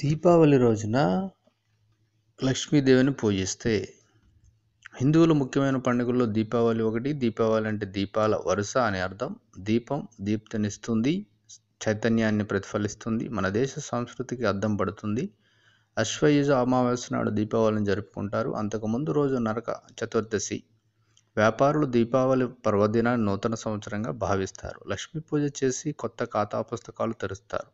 దీపావళి రోజున లక్ష్మీదేవిని పూజిస్తే హిందువుల ముఖ్యమైన పండుగల్లో దీపావళి ఒకటి దీపావళి అంటే దీపాల వరుస అని అర్థం. దీపం దీప్తినిస్తుంది చైతన్యాన్ని ప్రతిఫలిస్తుంది మన దేశ సంస్కృతికి అద్దం పడుతుంది. అశ్వయుజ అమావాస్య నాడు దీపావళిని జరుపుకుంటారు. అంతకుముందు రోజు నరక చతుర్దశి. వ్యాపారులు దీపావళి పర్వదినాన్ని నూతన సంవత్సరంగా భావిస్తారు. లక్ష్మీ పూజ చేసి కొత్త ఖాతా పుస్తకాలు తెరుస్తారు.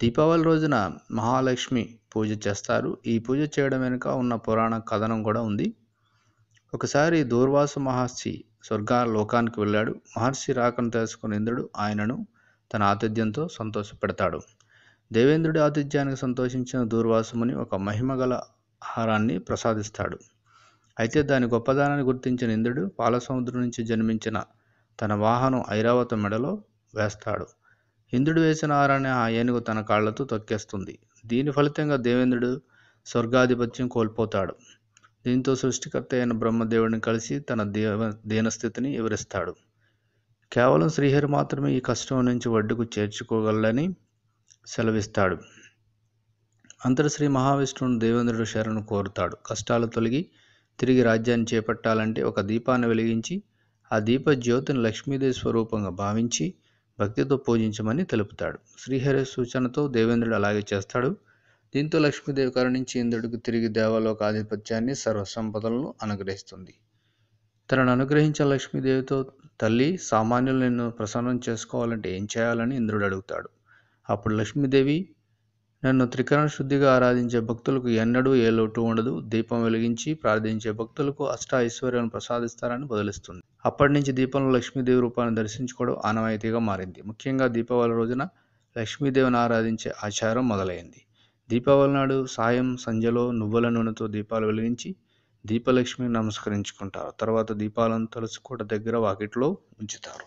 దీపావళి రోజున మహాలక్ష్మి పూజ చేస్తారు. ఈ పూజ చేయడం వెనుక ఉన్న పురాణ కథనం కూడా ఉంది. ఒకసారి దూర్వాసు మహర్షి స్వర్గ లోకానికి వెళ్ళాడు. మహర్షి రాకను తెలుసుకుని ఇంద్రుడు ఆయనను తన ఆతిథ్యంతో సంతోషపెడతాడు. దేవేంద్రుడి ఆతిథ్యానికి సంతోషించిన దూర్వాసుముని ఒక మహిమగల ఆహారాన్ని ప్రసాదిస్తాడు. అయితే దాని గొప్పదానాన్ని గుర్తించిన ఇంద్రుడు పాలసముద్రం నుంచి జన్మించిన తన వాహనం ఐరావత మెడలో వేస్తాడు. ఇంద్రుడు వేసిన ఆరాన్ని ఆ ఏనుగు తన కాళ్ళతో తొక్కేస్తుంది. దీని ఫలితంగా దేవేంద్రుడు స్వర్గాధిపత్యం కోల్పోతాడు. దీంతో సృష్టికర్త అయిన బ్రహ్మదేవుడిని కలిసి తన దేవ దీనస్థితిని వివరిస్తాడు. కేవలం శ్రీహరి మాత్రమే ఈ కష్టం నుంచి ఒడ్డుకు చేర్చుకోగలని సెలవిస్తాడు. అంతటి శ్రీ మహావిష్ణువును దేవేంద్రుడు శరణు కోరుతాడు. కష్టాలు తొలగి తిరిగి రాజ్యాన్ని చేపట్టాలంటే ఒక దీపాన్ని వెలిగించి ఆ దీప జ్యోతిని లక్ష్మీదేవి స్వరూపంగా భావించి భక్తితో పూజించమని తెలుపుతాడు. శ్రీహరి సూచనతో దేవేంద్రుడు అలాగే చేస్తాడు. దీంతో లక్ష్మీదేవి కరుణించి ఇంద్రుడికి తిరిగి దేవలోక ఆధిపత్యాన్ని సర్వసంపదలను అనుగ్రహిస్తుంది. తనను అనుగ్రహించిన లక్ష్మీదేవితో తల్లి సామాన్యులు నిన్ను ప్రసన్నం చేసుకోవాలంటే ఏం చేయాలని ఇంద్రుడు అడుగుతాడు. అప్పుడు లక్ష్మీదేవి నన్ను త్రికరణ శుద్ధిగా ఆరాధించే భక్తులకు ఎన్నడూ ఏ లోటు ఉండదు. దీపం వెలిగించి ప్రార్థించే భక్తులకు అష్ట ఐశ్వర్యాలను ప్రసాదిస్తారని బదులిస్తుంది. అప్పటి నుంచి దీపంలో లక్ష్మీదేవి రూపాన్ని దర్శించుకోవడం ఆనవాయితీగా మారింది. ముఖ్యంగా దీపావళి రోజున లక్ష్మీదేవిని ఆరాధించే ఆచారం మొదలైంది. దీపావళి నాడు సాయం సంధ్యలో నువ్వుల నూనెతో దీపాలు వెలిగించి దీపలక్ష్మిని నమస్కరించుకుంటారు. తర్వాత దీపాలను తులసికోట దగ్గర వాకిట్లో ఉంచుతారు.